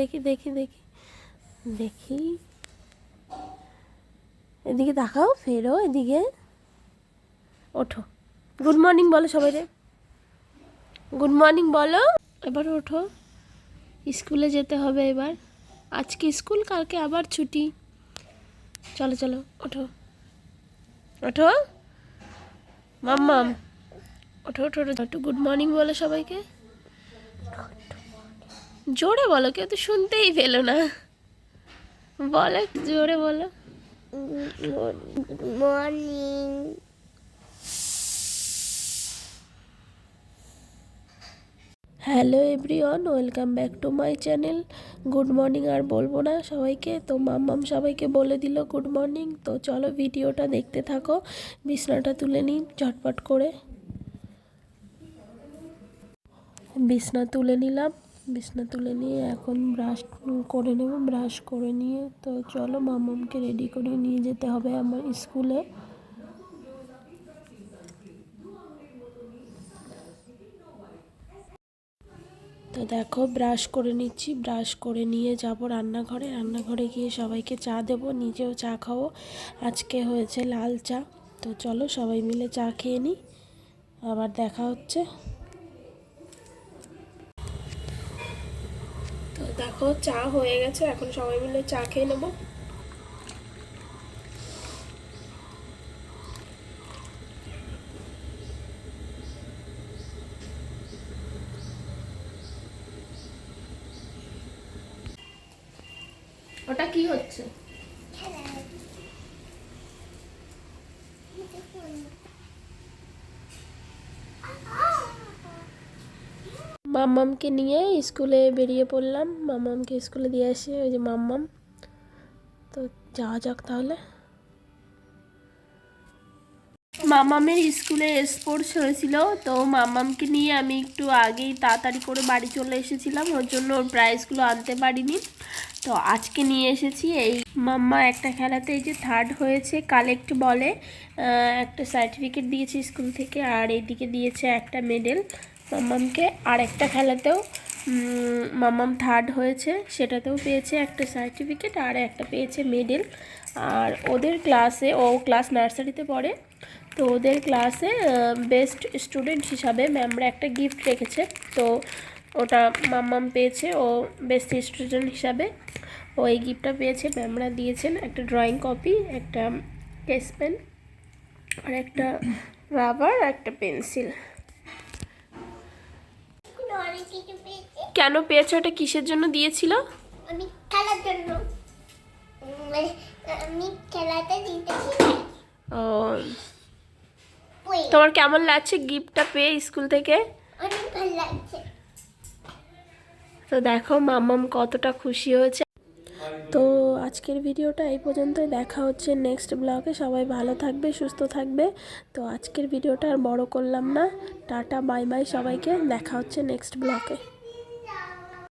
দেখি দেখি দেখি। দেখি। এদিকে তাকাও, ফেরো, এদিকে। ওঠো। গুড মর্নিং বলো সবাই রে গুড মর্নিং বলো। এবার ওঠো। স্কুলে যেতে হবে এবার। আজকে স্কুল, কালকে আবার ছুটি। চলো চলো, ওঠো। ওঠো। মাম্মাম ওঠো ওঠো একটু গুড মর্নিং বলো সবাইকে। জোরে বলো, কেউ তো শুনতেই পেল না। বলো একটু জোরে বলো। Morning hello everyone welcome back to my channel good morning আর বলব না, সবাইকে তো মাম্মাম সবাইকে বলে দিল গুড মর্নিং তো চলো ভিডিওটা দেখতে থাকো, বিছনাটা তুলে নিই ঝটপট করে। বিছনা তুলে নিলাম। বিছনা তুলে নিয়ে এখন ব্রাশ করে নেব ব্রাশ করে নিয়ে তো চলো মাম্মামকে রেডি করে নিয়ে যেতে হবে আমার স্কুলে তো দেখো ব্রাশ করে নিচ্ছি ব্রাশ করে নিয়ে যাব রান্নাঘরে। রান্নাঘরে গিয়ে সবাইকে চা দেবো, নিজেও চা খাব। আজকে হয়েছে লাল চা, তো চলো সবাই মিলে চা খেয়ে নিই, আবার দেখা হচ্ছে তো দেখো চা হয়ে গেছে এখন সবাই মিলে চা খেয়ে নেব। ওটা কি হচ্ছে? মাম্মামকে নিয়ে স্কুলে বেরিয়ে পড়লাম। মাম্মামকে স্কুলে দিয়ে আসি, ওই যে মাম্মাম। তো যাওয়া যাক তাহলে। মামামের স্কুলে স্পোর্টস হয়েছিল, তো মামামকে নিয়ে আমি একটু আগেই তাড়াতাড়ি করে বাড়ি চলে এসেছিলাম। ওর জন্য ওর প্রাইজগুলো আনতে পারিনি। তো আজকে নিয়ে এসেছি এই মাম্মা একটা খেলাতে, এই যে থার্ড হয়েছে কালেক্ট বলে একটা সার্টিফিকেট দিয়েছে স্কুল থেকে, আর এইদিকে দিয়েছে একটা মেডেল মাম্মামকে আর একটা খেলাতেও মাম্মাম থার্ড হয়েছে, সেটাতেও পেয়েছে একটা সার্টিফিকেট আর একটা পেয়েছে মেডেল আর ওদের ক্লাসে ও ক্লাস নার্সারিতে পড়ে, তো ওদের ক্লাসে বেস্ট স্টুডেন্ট হিসাবে ম্যামরা একটা গিফট রেখেছে। তো ওটা মাম্মাম পেয়েছে, ও বেস্ট স্টুডেন্ট হিসাবে। ও এই গিফটটা পেয়েছে ম্যামরা দিয়েছেন একটা ড্রয়িং কপি একটা কেস পেন আর একটা রাবার একটা পেন্সিল কেন পেয়েছ? এটা কিসের জন্য দিয়েছিল? আমি খেলার জন্য। আমি খেলাতে জিতেছি ও। তোমার কেমন লাগছে গিফটটা পেয়ে স্কুল থেকে? অনেক ভালো লাগছে। তো দেখো মামাম কতটা খুশি হয়েছে। তো আজকের ভিডিওটা এই পর্যন্তই। দেখা হচ্ছে নেক্সট ব্লগে সবাই ভালো থাকবে, সুস্থ থাকবে। তো আজকের ভিডিওটা আর বড় করলাম না। টাটা, বাই বাই সবাইকে। দেখা হচ্ছে নেক্সট ব্লগে